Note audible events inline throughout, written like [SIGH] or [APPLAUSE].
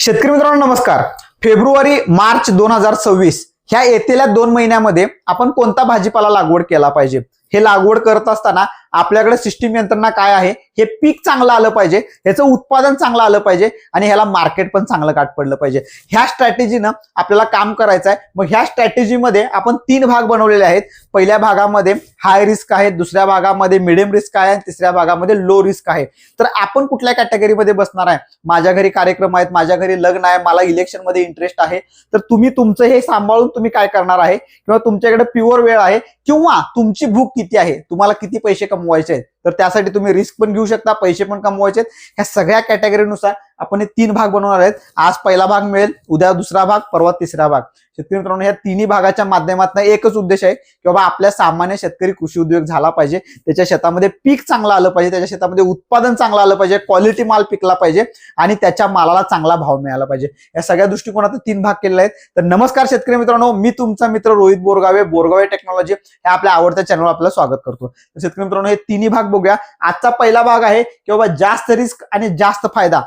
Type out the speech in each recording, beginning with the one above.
शेतकरी मित्रांनो नमस्कार. फेब्रुवारी मार्च दोन हजार सव्वीस. ह्या येतेल्या दोन महिन्यामध्ये आपण कोणता भाजीपाला लागवड केला पाहिजे? हे लागवड करत असताना आपल्याकडे सिस्टीम यंत्रणा काय आहे? हे पीक चांगलं आलं पाहिजे ह्याचं उत्पादन चांगलं आलं पाहिजे आणि ह्याला मार्केट पण चांगलं गाठ पडलं पाहिजे. ह्या स्ट्रॅटेजीनं आपल्याला काम करायचं आहे मग ह्या स्ट्रॅटेजीमध्ये आपण तीन भाग बनवलेले आहेत. पहिल्या भागामध्ये हाय रिस्क आहे दुसऱ्या भागामध्ये मिडियम रिस्क आहे आणि तिसऱ्या भागामध्ये लो रिस्क आहे. तर आपण कुठल्या कॅटेगरीमध्ये बसणार आहे? माझ्या घरी कार्यक्रम आहेत माझ्या घरी लग्न आहे मला इलेक्शनमध्ये इंटरेस्ट आहे. तर तुम्ही तुमचं हे सांभाळून तुम्ही काय करणार आहे? किंवा तुमच्याकडे प्युअर वेळ आहे किंवा तुमची भूक किती आहे? तुम्हाला किती पैसे कमवायचे आहेत. तर त्यासाठी तुम्ही रिस्क पण घेऊ शकता पैसे पण कमवायचे आहेत. ह्या सगळ्या कॅटेगरीनुसार आपण हे तीन भाग बनवणार आहेत. आज पहिला भाग मिळेल उद्या दुसरा भाग परवा तिसरा भाग. शेतकरी मित्रांनो या तिन्ही भागाच्या माध्यमातून एकच उद्देश आहे की बाबा आपल्या सामान्य शेतकरी कृषी उद्योग झाला पाहिजे. त्याच्या शेतामध्ये पीक चांगलं आलं पाहिजे. त्याच्या शेतामध्ये उत्पादन चांगलं आलं पाहिजे. क्वालिटी माल पिकला पाहिजे. आणि त्याच्या मालाला चांगला भाव मिळाला पाहिजे. या सगळ्या दृष्टिकोनातून तीन भाग केलेले आहेत. तर नमस्कार शेतकरी मित्रांनो मी तुमचा मित्र रोहित बोरगावे बोरगावे टेक्नॉलॉजी हे आपल्या आवडत्या चॅनलवर आपलं स्वागत करतो. शेतकरी मित्रांनो हे तिन्ही भाग बघूया. आजचा पहिला भाग आहे की बाबा जास्त रिस्क आणि जास्त फायदा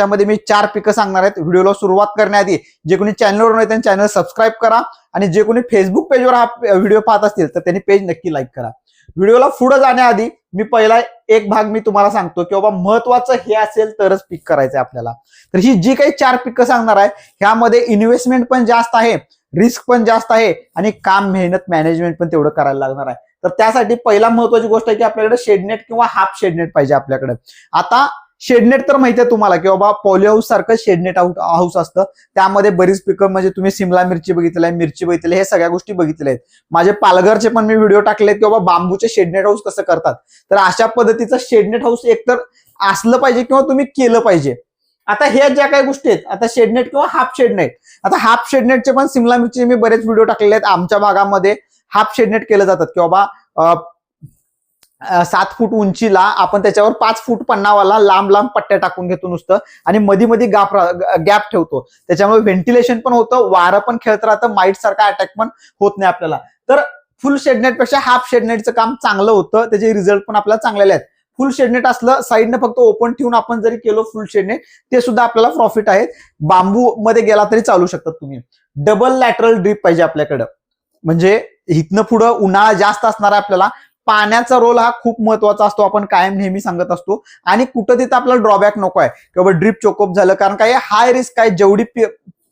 अशामध्ये मी चार पिकं सांगणार आहेत. व्हिडिओला सुरुवात करण्याआधी जे कोणी चॅनलवर नाही त्यांनी चॅनल सबस्क्राईब करा आणि जे कोणी फेसबुक पेजवर हा व्हिडिओ पाहत असतील तर त्यांनी पेज नक्की लाईक करा. व्हिडिओला पुढे जाण्याआधी मी पहिला एक भाग मी तुम्हाला सांगतो की बाबा महत्वाचं हे असेल तरच पिक करायचं आहे आपल्याला. तर ही जी काही चार पिकं सांगणार आहे ह्यामध्ये इन्व्हेस्टमेंट पण जास्त आहे रिस्क पण जास्त आहे आणि काम मेहनत मॅनेजमेंट पण तेवढं करायला लागणार आहे. तर त्यासाठी पहिला महत्वाची गोष्ट आहे की आपल्याकडे शेडनेट किंवा हाफ शेडनेट पाहिजे आपल्याकडे. आता शेडनेट तर माहिती आहे तुम्हाला की बाबा पॉली सारखं शेडनेट हाऊस असतं. त्यामध्ये बरीच पिकं म्हणजे तुम्ही सिमला मिरची बघितली आहे मिरची बघितली हे सगळ्या गोष्टी बघितल्या आहेत. माझे पालघरचे पण मी व्हिडिओ टाकलेत की बाबा बांबूचे शेडनेट हाऊस कसं करतात. तर अशा पद्धतीचं शेडनेट हाऊस एकतर असलं पाहिजे किंवा तुम्ही केलं पाहिजे. आता ह्या ज्या काही गोष्टी आहेत आता शेडनेट किंवा हाफ शेडनेट. आता हाफ शेडनेटचे पण सिमला मिरची मी बरेच व्हिडिओ टाकलेले आहेत. आमच्या भागामध्ये हाफ शेडनेट केलं जातात. की बाबा सात फूट उंचीला आपण त्याच्यावर पाच फूट पन्नावाला लांब लांब पट्ट्या टाकून घेतो नुसतं. आणि मधी मधी गॅप गॅप ठेवतो. त्याच्यामुळे व्हेंटिलेशन पण होतं वारं पण खेळत राहतं माईट सारखा अटॅक पण होत नाही आपल्याला. तर फुल शेडनेटपेक्षा हाफ शेडनेटचं काम चांगलं होतं. त्याचे रिझल्ट पण आपल्याला चांगले आहेत. फुल शेडनेट असलं साईडनं फक्त ओपन ठेवून आपण जरी केलो फुल शेडनेट ते सुद्धा आपल्याला प्रॉफिट आहे बांबू मध्ये गेला तरी चालू शकतात तुम्ही. डबल लॅटरल ड्रीप पाहिजे आपल्याकडं. म्हणजे इथनं पुढं उन्हाळा जास्त असणार आहे आपल्याला पाण्याचा रोल हा खूप महत्त्वाचा असतो. आपण कायम नेहमी सांगत असतो. आणि कुठं तिथं आपल्याला ड्रॉबॅक नको आहे. किंवा ड्रीप चोकअप झालं. कारण काय हाय रिस्क आहे जेवढी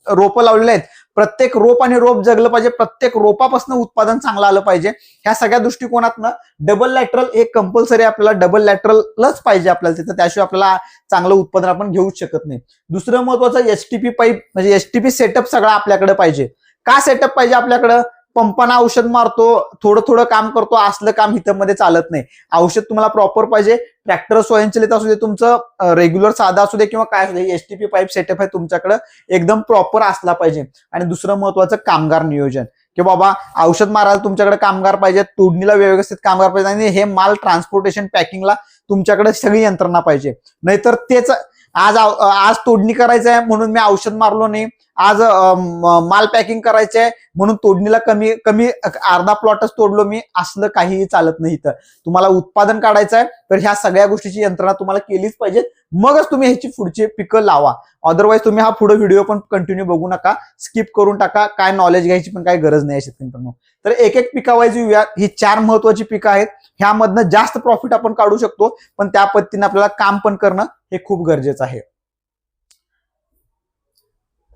रोपं लावलेली आहेत प्रत्येक रोप आणि रोप जगलं पाहिजे. प्रत्येक रोपापासून उत्पादन चांगलं आलं पाहिजे. ह्या सगळ्या दृष्टिकोनातनं डबल लॅटरल एक कंपल्सरी आपल्याला डबल लॅटरलच पाहिजे आपल्याला तिथं. त्याशिवाय आपल्याला चांगलं उत्पादन आपण घेऊच शकत नाही. दुसरं महत्वाचं एसटीपी पाईप म्हणजे एसटीपी सेटअप सगळा आपल्याकडे पाहिजे. का सेटअप पाहिजे आपल्याकडं? पंपाना औषध मारतो थोडं थोडं काम करतो असलं काम हिथं चालत नाही. औषध तुम्हाला प्रॉपर पाहिजे. ट्रॅक्टर स्वयंचलित असू दे तुमचं रेग्युलर साधा असू दे किंवा काय असू दे एसटीपी पाईप सेटअप आहे तुमच्याकडे एकदम प्रॉपर असला पाहिजे. आणि दुसरं महत्वाचं कामगार नियोजन. की बाबा औषध मारायला तुमच्याकडे कामगार पाहिजे तोडणीला व्यवस्थित कामगार पाहिजे आणि हे माल ट्रान्सपोर्टेशन पॅकिंगला तुमच्याकडे सगळी यंत्रणा पाहिजे. नाहीतर तेच आज आज तोडणी करायचं आहे म्हणून मी औषध मारलो नाही. आज माल पॅकिंग करायचंय आहे म्हणून तोडणीला कमी कमी अर्धा प्लॉटच तोडलो मी. असलं काहीही चालत नाही इथं. तुम्हाला उत्पादन काढायचं आहे तर ह्या सगळ्या गोष्टीची यंत्रणा तुम्हाला केलीच पाहिजे मगच तुम्ही ह्याची पुढची पिकं लावा. अदरवाईज तुम्ही हा पुढे व्हिडिओ पण कंटिन्यू बघू नका. स्किप करून टाका. काय नॉलेज घ्यायची पण काही गरज नाही शेतकरी तर एक एक पिकावाईज येऊया ही चार महत्वाची पिकं आहेत. ह्यामधनं जास्त प्रॉफिट आपण काढू शकतो पण त्या पद्धतीने आपल्याला काम पण करणं हे खूप गरजेचं आहे.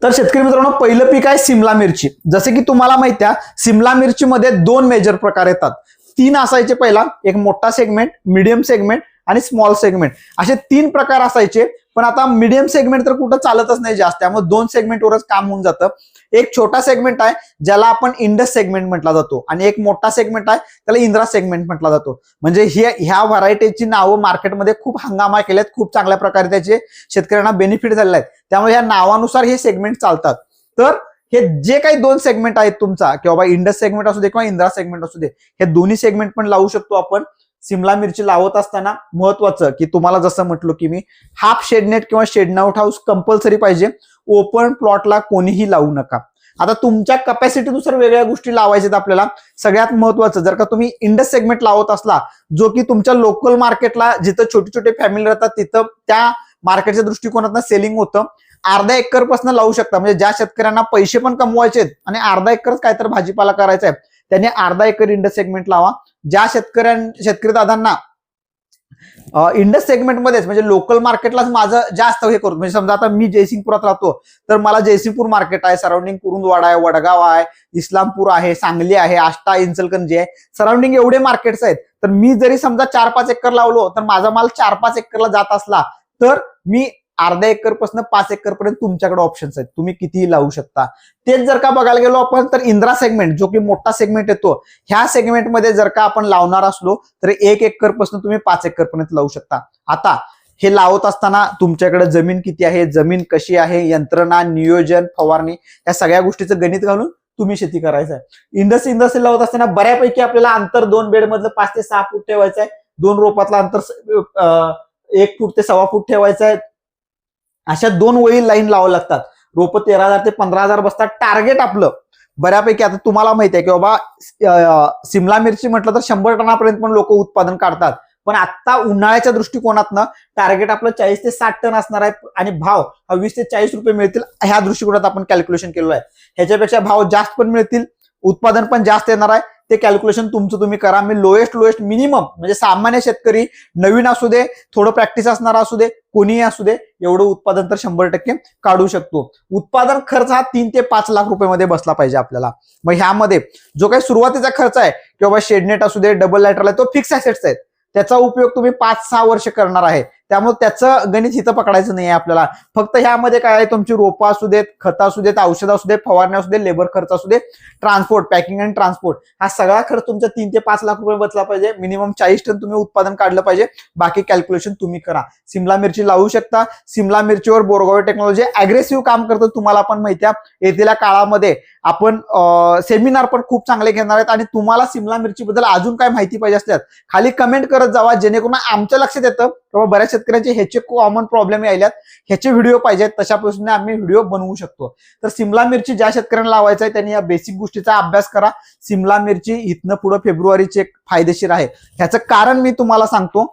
तर शेतकरी मित्रांनो पहिलं पीक आहे सिमला मिरची. जसे की तुम्हाला माहिती आहे सिमला मिरचीमध्ये दोन मेजर प्रकार येतात. तीन असायचे पहिला एक मोठा सेगमेंट मिडियम सेगमेंट आणि स्मॉल सेगमेंट असे तीन प्रकार असायचे पण आता मिडियम सेगमेंट तर कुठं चालतच नाही जास्त. त्यामुळे दोन सेगमेंटवरच काम होऊन जातं. एक छोटा सेगमेंट आहे ज्याला आपण इंडस सेगमेंट म्हटला जातो. आणि एक मोठा सेगमेंट आहे त्याला इंद्रा सेगमेंट म्हटला जातो. म्हणजे हे ह्या व्हरायटीची नावं मार्केटमध्ये खूप हंगामा केल्यात खूप चांगल्या प्रकारे त्याचे शेतकऱ्यांना बेनिफिट झालेले आहेत. त्यामुळे ह्या नावानुसार हे सेगमेंट चालतात. तर हे जे काही दोन सेगमेंट आहेत तुमचा किंवा बाबा इंडस सेगमेंट असू दे किंवा इंद्रा सेगमेंट असू दे हे दोन्ही सेगमेंट पण लावू शकतो आपण. सिमला मिरची लावत असताना महत्वाचं की तुम्हाला जसं म्हटलो की मी हाफ शेडनेट किंवा शेडनाउट हाऊस कंपल्सरी पाहिजे. ओपन प्लॉटला कोणीही लावू नका. आता तुमच्या कपॅसिटीनुसार वेगळ्या गोष्टी लावायच्यात आपल्याला. सगळ्यात महत्वाचं जर का तुम्ही इंडस सेगमेंट लावत असला जो की तुमच्या लोकल मार्केटला जिथं छोटे छोटे फॅमिली राहतात तिथं त्या मार्केटच्या दृष्टिकोनातून सेलिंग होतं. अर्धा एकरपासून लावू शकता. म्हणजे ज्या शेतकऱ्यांना पैसे पण कमवायचे आहेत आणि अर्धा एकरच काहीतरी भाजीपाला करायचा आहे त्यांनी अर्धा एकर इंडस सेगमेंट लावा. ज्या शेतकऱ्यां शेतकरी दादांना इंडस सेगमेंटमध्येच म्हणजे लोकल मार्केटलाच माझं जास्त हे करतो म्हणजे समजा आता मी जयसिंगपुरात राहतो तर मला जयसिंगपूर मार्केट आहे सराउंडिंग कुरुंदवाडा आहे वडगाव आहे इस्लामपूर आहे सांगली आहे आष्टा इंचलकंजी आहे सराउंडिंग एवढे मार्केट्स आहेत. तर मी जरी समजा चार पाच एकर लावलो तर माझा माल चार पाच एकरला जात असला तर मी अर्धा एकरपासून पाच एकर पर्यंत तुमच्याकडे ऑप्शन्स आहेत. तुम्ही कितीही लावू शकता. तेच जर का बघायला गेलो आपण तर इंद्रा सेगमेंट जो की मोठा सेगमेंट येतो ह्या सेगमेंटमध्ये जर का आपण लावणार असलो तर एक एकरपासून तुम्ही पाच एकर पर्यंत लावू शकता. आता हे लावत असताना तुमच्याकडे जमीन किती आहे जमीन कशी आहे यंत्रणा नियोजन फवारणी या सगळ्या गोष्टीचं गणित घालून तुम्ही शेती करायचं आहे. इंडस इंडस्ट्री लावत असताना बऱ्यापैकी आपल्याला अंतर दोन बेड मधलं पाच ते सहा फूट ठेवायचं आहे. दोन रोपातलं अंतर एक फूट ते सव्वा फूट ठेवायचं आहे. अशा दोन वळी लाईन लावावं लागतात. रोप तेरा हजार ते पंधरा हजार बसतात. टार्गेट आपलं. बऱ्यापैकी आता तुम्हाला माहिती आहे की बाबा सिमला मिरची म्हटलं तर शंभर टनापर्यंत पण लोक उत्पादन काढतात. पण आता उन्हाळ्याच्या दृष्टिकोनातनं टार्गेट आपलं चाळीस ते साठ टन असणार आहे आणि भाव हा वीस ते चाळीस रुपये मिळतील ह्या दृष्टिकोनात आपण कॅल्क्युलेशन केलं आहे. ह्याच्यापेक्षा भाव जास्त पण मिळतील उत्पादन पण जास्त येणार आहे. ते कॅल्क्युलेशन तुमचं तुम्ही करा. मी लोएस्ट लोएस्ट मिनिमम म्हणजे सामान्य शेतकरी नवीन असू दे थोडं प्रॅक्टिस असणारा असू दे कोणीही असू दे एवढं उत्पादन तर शंभर टक्के काढू शकतो. उत्पादन खर्च हा तीन ते पाच लाख रुपयामध्ये बसला पाहिजे आपल्याला. मग ह्यामध्ये जो काही सुरुवातीचा खर्च आहे किंवा शेडनेट असू दे डबल लायटर आहे तो फिक्स ऍसेट्स आहेत. त्याचा उपयोग तुम्ही पाच सहा वर्ष करणार आहे. त्यामुळे त्याचं गणित हिथं पकडायचं नाही आपल्याला. फक्त ह्यामध्ये काय आहे तुमची रोपं असू देत खतं असू देत औषधं असू दे फवारणी असू दे लेबर खर्च असू दे ट्रान्सपोर्ट पॅकिंग अँड ट्रान्सपोर्ट. हा सगळा खर्च तुमचा तीन ते पाच लाख रुपये बचला पाहिजे. मिनिमम चाळीस टन तुम्ही उत्पादन काढलं पाहिजे. बाकी कॅल्क्युलेशन तुम्ही करा. सिमला मिरची लावू शकता. सिमला मिरचीवर बोरगाव टेक्नॉलॉजी अग्रेसिव्ह काम करतं तुम्हाला पण माहिती आहे. येथील काळामध्ये आपण सेमिनार पण खूप चांगले घेणार आहेत आणि तुम्हाला सिमला मिरची बद्दल अजून काय माहिती पाहिजे असल्यास खाली कमेंट करत जावा. जेणेकरून आमच्या लक्षात येतं. किंवा बऱ्याच शेतकऱ्यांचे ह्याचे कॉमन प्रॉब्लेम यायल्यात. ह्याचे व्हिडिओ पाहिजेत तशा पद्धतीने आम्ही व्हिडिओ बनवू शकतो. तर सिमला मिरची ज्या शेतकऱ्यांना लावायचा आहे त्यांनी या बेसिक गोष्टीचा अभ्यास करा. सिमला मिरची इथनं पुढे फेब्रुवारीचे फायदेशीर आहे. ह्याचं कारण मी तुम्हाला सांगतो.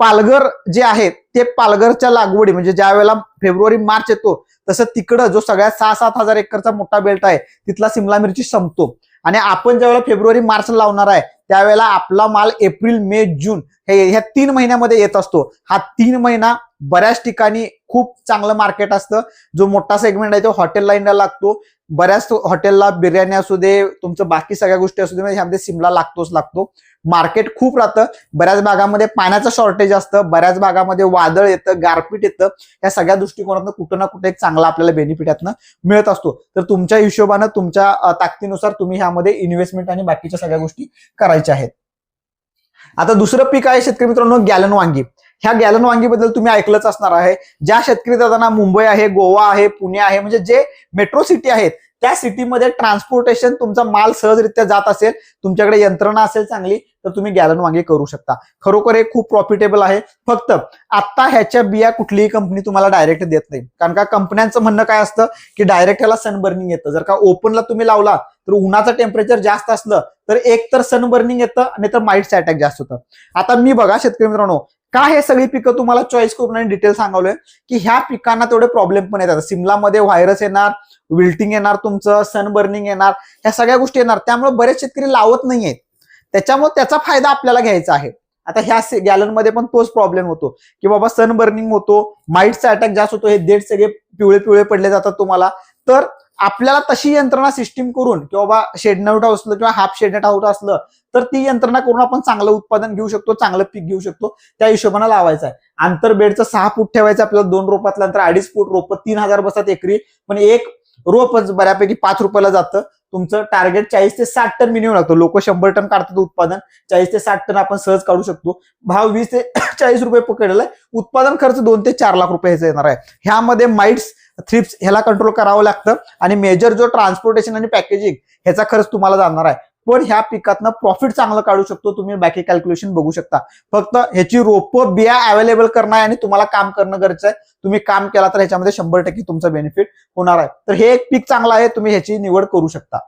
पालघर जे आहे ते पालघरच्या लागवडी म्हणजे ज्या वेळेला फेब्रुवारी मार्च येतो तसं तिकडं जो सगळ्यात सहा सात हजार एकरचा मोठा बेल्ट आहे तिथला सिमला मिरची संपतो. आणि आपण ज्यावेळेला फेब्रुवारी मार्च लावणार आहे त्यावेळेला आपला माल एप्रिल मे जून हे ह्या तीन महिन्यामध्ये येत असतो. हा तीन महिना बऱ्याच ठिकाणी खूप चांगलं मार्केट असतं. जो मोठा सेगमेंट आहे तो हॉटेल लाईनला लागतो. बऱ्याच हॉटेलला बिर्याणी असू दे तुमचं बाकी सगळ्या गोष्टी असू दे म्हणजे ह्यामध्ये सिमला लागतोच लागतो. मार्केट खूप राहतं. बऱ्याच भागामध्ये पाण्याचं शॉर्टेज असतं. बऱ्याच भागामध्ये वादळ येतं गारपीट येतं. या सगळ्या दृष्टिकोनातून कुठं ना कुठे एक चांगला आपल्याला बेनिफिट यातनं मिळत असतो. तर तुमच्या हिशोबानं तुमच्या ताकदीनुसार तुम्ही ह्यामध्ये इन्व्हेस्टमेंट आणि बाकीच्या सगळ्या गोष्टी करायच्या आहेत. आता दुसरं पीक आहे शेतकरी मित्रांनो गॅलन वांगी. ह्या गॅलन वांगीबद्दल तुम्ही ऐकलंच असणार आहे. ज्या शेतकरी दादांना मुंबई आहे गोवा आहे पुणे आहे म्हणजे जे मेट्रो सिटी आहेत त्या सिटीमध्ये ट्रान्सपोर्टेशन तुमचा माल सहजरित्या जात असेल तुमच्याकडे यंत्रणा असेल चांगली तर तुम्ही गॅलन वांगे करू शकता. खरोखर हे खूप प्रॉफिटेबल आहे. फक्त आता ह्याच्या बिया कुठलीही कंपनी तुम्हाला डायरेक्ट देत नाही. कारण का कंपन्यांचं म्हणणं काय असतं की डायरेक्ट ह्याला सनबर्निंग येतं. जर का ओपनला तुम्ही लावला तर उन्हाचं टेम्परेचर जास्त असलं तर एक तर सनबर्निंग येतं आणि तर माइटचं अटॅक जास्त होतं. आता मी बघा शेतकरी मित्रांनो का हे सगळी पिकं तुम्हाला चॉईस करून आणि डिटेल सांगावलंय? की ह्या पिकांना तेवढे प्रॉब्लेम पण येतात. सिमलामध्ये व्हायरस येणार विल्टिंग येणार तुमचं सनबर्निंग येणार ह्या सगळ्या गोष्टी येणार. त्यामुळे बरेच शेतकरी लावत नाहीयेत. त्याच्यामुळे त्याचा फायदा आपल्याला घ्यायचा आहे. आता ह्या गॅलनमध्ये पण तोच प्रॉब्लेम होतो. की बाबा सन बर्निंग होतो माइटचा अटॅक जास्त होतो हे देठ सगळे पिवळे पिवळे पडले जातात तुम्हाला. तर आपल्याला तशी यंत्रणा सिस्टीम करून किंवा बाबा शेडनट असलं किंवा हाफ शेडनट आउट असलं तर ती यंत्रणा करून आपण चांगलं उत्पादन घेऊ शकतो चांगलं पीक घेऊ शकतो. त्या हिशोबाने लावायचं आहे. आंतर बेडचं सहा फूट ठेवायचं आपल्याला दोन रोपातलं अंतर अडीच फूट रोप तीन हजार बसतात एकरी. पण एक रोपच बऱ्यापैकी पाच रुपयाला जातं. तुमचं टार्गेट चाळीस ते साठ टन मिनिमम लागतो. लोक शंभर टन काढतात उत्पादन. चाळीस ते साठ टन आपण सहज काढू शकतो. भाव वीस ते [COUGHS] चाळीस रुपये पकडलाय उत्पादन खर्च दोन ते चार लाख रुपये ह्याचा येणार आहे. ह्यामध्ये माइट्स थ्रिप्स ह्याला कंट्रोल करावं लागतं. आणि मेजर जो ट्रान्सपोर्टेशन आणि पॅकेजिंग ह्याचा खर्च तुम्हाला जाणार आहे. पण ह्या पिकातनं प्रॉफिट चांगलं काढू शकतो तुम्ही बाकी कॅल्क्युलेशन बघू शकता. फक्त ह्याची रोपं बिया अवेलेबल करणं आहे आणि तुम्हाला काम करणं गरजेचं आहे. तुम्ही काम केला तर ह्याच्यामध्ये शंभर टक्के तुमचा बेनिफिट होणार आहे. तर हे एक पीक चांगलं आहे तुम्ही ह्याची निवड करू शकता.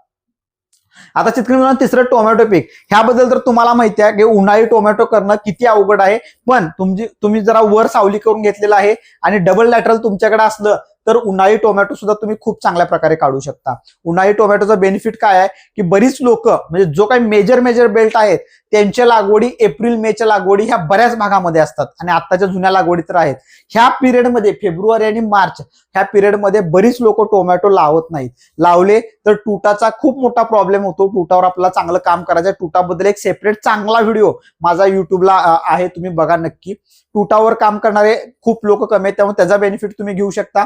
आता शेतकरी मित्रांनो तिसरं टोमॅटो पीक. ह्याबद्दल तर तुम्हाला माहिती आहे की उन्हाळी टोमॅटो करणं किती अवघड आहे. पण तुमची तुम्ही जरा वर सावली करून घेतलेलं आहे आणि डबल लॅटरल तुमच्याकडे असलं तर उन्हाळी टोमॅटो सुद्धा तुम्ही खूप चांगल्या प्रकारे काढू शकता. उन्हाळी टोमॅटोचा बेनिफिट काय आहे? की बरीच लोक म्हणजे जो काही मेजर मेजर बेल्ट आहेत त्यांच्या लागवडी एप्रिल मेच्या लागवडी ह्या बऱ्याच भागामध्ये असतात. आणि आत्ताच्या जुन्या लागवडी तर आहेत. ह्या पिरियडमध्ये फेब्रुवारी आणि मार्च ह्या पिरियडमध्ये बरीच लोक टोमॅटो लावत नाहीत. लावले तर तुटाचा खूप मोठा प्रॉब्लेम होतो. तुटावर आपला चांगलं काम करायचं आहे तुटाबद्दल एक सेपरेट चांगला व्हिडिओ माझा युट्यूबला आहे. तुम्ही बघा नक्की. तुटावर काम करणारे खूप लोक कमी आहेत. त्यामुळे त्याचा बेनिफिट तुम्ही घेऊ शकता.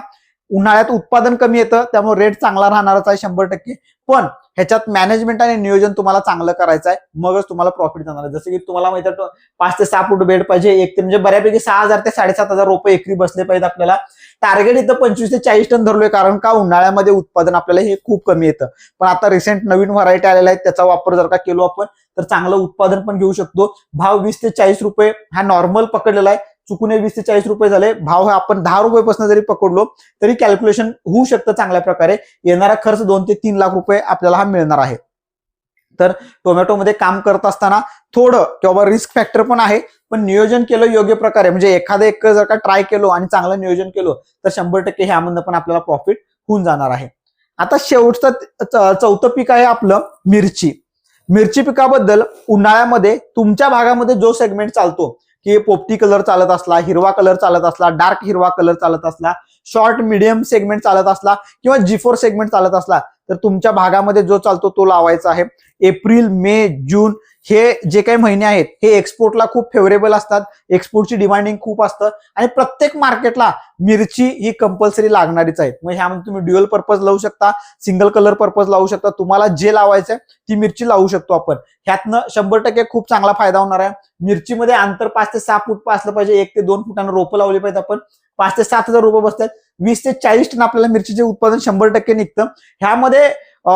उन्हाळ्यात उत्पादन कमी येतं त्यामुळे रेट चांगला राहणारच आहे शंभर टक्के. पण ह्याच्यात मॅनेजमेंट आणि नियोजन तुम्हाला चांगलं करायचं आहे मगच तुम्हाला प्रॉफिट जाणार आहे. जसं की तुम्हाला माहिती आहे पाच ते सहा फूट बेड पाहिजे एक ते म्हणजे बऱ्यापैकी सहा हजार ते साडेसात हजार रुपये एकरी बसले पाहिजेत आपल्याला. टार्गेट इथं पंचवीस ते चाळीस टन धरलोय कारण का उन्हाळ्यामध्ये उत्पादन आपल्याला हे खूप कमी येतं. पण आता रिसेंट नवीन व्हरायटी आलेल्या आहेत त्याचा वापर जर का केलो आपण तर चांगलं उत्पादन पण घेऊ शकतो. भाव वीस ते चाळीस रुपये हा नॉर्मल पकडलेला आहे. चुकून वीस ते चाळीस रुपये झाले. भाव हा आपण दहा रुपयेपासून जरी पकडलो तरी कॅल्क्युलेशन होऊ शकतं चांगल्या प्रकारे. येणारा खर्च दोन ते तीन लाख रुपये आपल्याला हा मिळणार आहे. तर टोमॅटोमध्ये काम करत असताना थोडं किंवा रिस्क फॅक्टर पण आहे. पण नियोजन केलं योग्य प्रकारे. म्हणजे एखादं एक जर का ट्राय केलो आणि चांगलं नियोजन केलं तर शंभर टक्के ह्यामधनं पण आपल्याला प्रॉफिट होऊन जाणार आहे. आता शेवटचं चौथं पीक आहे आपलं मिरची. मिरची पिकाबद्दल उन्हाळ्यामध्ये तुमच्या भागामध्ये जो सेगमेंट चालतो की पोपटी कलर चालत असला हिरवा कलर चालत असला डार्क हिरवा कलर चालत असला शॉर्ट मिडियम सेगमेंट चालत असला किंवा जी फोर सेगमेंट चालत असला तर तुमच्या भागामध्ये जो चालतो तो लावायचा आहे. एप्रिल मे जून हे जे काही महिने आहेत हे एक्सपोर्टला खूप फेवरेबल असतात. एक्सपोर्टची डिमांडिंग खूप असतं. आणि प्रत्येक मार्केटला मिरची ही कंपल्सरी लागणारीच आहे मग ह्यामध्ये तुम्ही ड्युअल पर्पज लावू शकता सिंगल कलर पर्पज लावू शकता. तुम्हाला जे लावायचं आहे ती मिरची लावू शकतो आपण. ह्यातनं शंभर टक्के खूप चांगला फायदा होणार आहे. मिरचीमध्ये अंतर पाच ते सहा फूट असलं पाहिजे. एक ते दोन फुटानं रोपं लावली पाहिजे आपण. पाच ते सात हजार रोपं बसतात वीस ते चाळीस टन आपल्याला मिरचीचे उत्पादन शंभर टक्के निघतं. ह्यामध्ये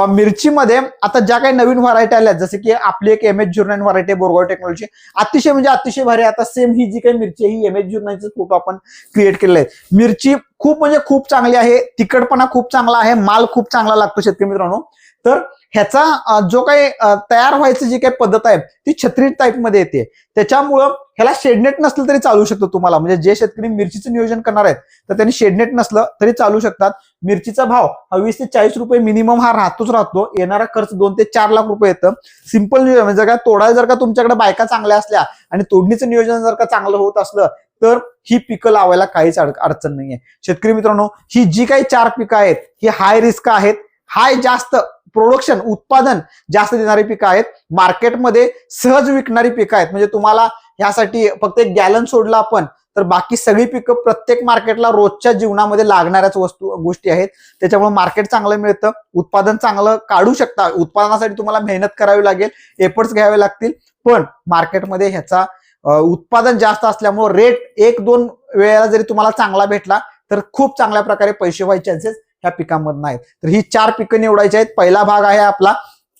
मिरचीमध्ये आता ज्या काही नवीन व्हरायटी आल्या आहेत, जसं की आपली एक एम एच झिरो व्हरायटी आहे बोरगाव टेक्नॉलॉजी अतिशय म्हणजे अतिशय भारी आता सेम ही जी काही मिरची आहे ही एम एच झिरो नाईनचे फोटो आपण क्रिएट केलेले आहेत. मिरची खूप म्हणजे खूप चांगली आहे तिखटपणा खूप चांगला आहे माल खूप चांगला लागतो शेतकरी मित्रांनो. तर ह्याचा जो काही तयार व्हायची जी काही पद्धत आहे ती छत्री टाईपमध्ये येते. त्याच्यामुळं ह्याला शेडनेट नसलं तरी चालू शकतो तुम्हाला. म्हणजे जे शेतकरी मिरचीचं नियोजन करणार आहेत तर त्यांनी शेडनेट नसलं तरी चालू शकतात. मिरचीचा भाव हा वीस ते चाळीस रुपये मिनिमम हा राहतोच राहतो. येणारा खर्च दोन ते चार लाख रुपये येतं. सिंपल नियोजन म्हणजे काय तोडायला जर का तुमच्याकडे बायका चांगल्या असल्या आणि तोडणीचं नियोजन जर का चांगलं होत असलं तर ही पिकं लावायला काहीच अडचण नाहीये. शेतकरी मित्रांनो ही जी काही चार पिकं आहेत ही हाय रिस्क आहेत. हाय जास्त प्रोडक्शन उत्पादन जास्त देणारी पिकं आहेत. मार्केटमध्ये सहज विकणारी पिकं आहेत. म्हणजे तुम्हाला यासाठी फक्त एक गॅलन सोडला आपण तर बाकी सगळी पिकं प्रत्येक मार्केटला रोजच्या जीवनामध्ये लागणाऱ्याच वस्तू गोष्टी आहेत. त्याच्यामुळे मार्केट चांगलं मिळतं. उत्पादन चांगलं काढू शकता. उत्पादनासाठी तुम्हाला मेहनत करावी लागेल एफर्ट्स घ्यावे लागतील. पण मार्केटमध्ये ह्याचा उत्पादन जास्त असल्यामुळे रेट एक दोन वेळेला जरी तुम्हाला चांगला भेटला तर खूप चांगल्या प्रकारे पैसे व्हायचे चान्सेस ह्या पिकांमधनं आहेत. तर ही चार पिकं निवडायची आहेत. पहिला भाग आहे आपला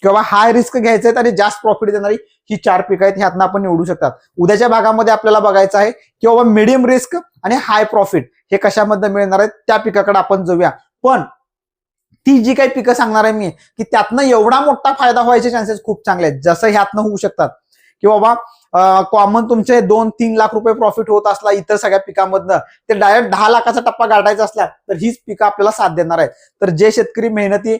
किंवा हाय रिस्क घ्यायचे आहेत आणि जास्त प्रॉफिट देणारी ही चार पिकं आहेत ह्यातनं आपण निवडू शकतात. उद्याच्या भागामध्ये आपल्याला बघायचं आहे किंवा मिडियम रिस्क आणि हाय प्रॉफिट हे कशामध्ये मिळणार आहेत त्या पिकाकडे आपण जाऊया. पण ती जी काही पिकं सांगणार आहे मी की त्यातनं एवढा मोठा फायदा व्हायचे चान्सेस खूप चांगले आहेत. जसं ह्यातनं होऊ शकतात. की बाबा कॉमन तुमचे दोन तीन लाख रुपये प्रॉफिट होत असला इतर सगळ्या पिकांमधनं ते डायरेक्ट दहा लाखाचा टप्पा गाठायचा असला तर हीच पिकं आपल्याला साथ देणार आहेत. तर जे शेतकरी मेहनती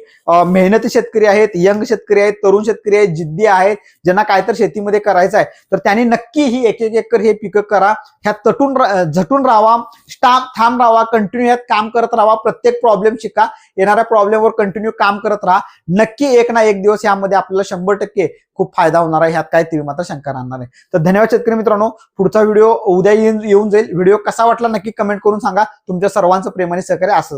मेहनती शेतकरी आहेत यंग शेतकरी आहेत तरुण शेतकरी आहेत जिद्दी आहेत ज्यांना काय तर शेतीमध्ये करायचं आहे तर त्यांनी नक्की ही एक एक एकर हे पिकं करा. ह्या तटून झटून राहावा स्टाम थांब राहावा कंटिन्यू ह्यात काम करत राहावा प्रत्येक प्रॉब्लेम शिका. येणाऱ्या प्रॉब्लेमवर कंटिन्यू काम करत राहा. नक्की एक ना एक दिवस यामध्ये आपल्याला शंभर टक्के खूप फायदा होणार आहे ह्यात काय ती मात्र शंका राहणार आहे तर धन्यवाद शेतकरी मित्रांनो. पुढचा व्हिडिओ उद्या येऊन येऊन जाईल. व्हिडिओ कसा वाटला नक्की कमेंट करून सांगा. तुमच्या सर्वांचं प्रेमाने सहकार्य असं.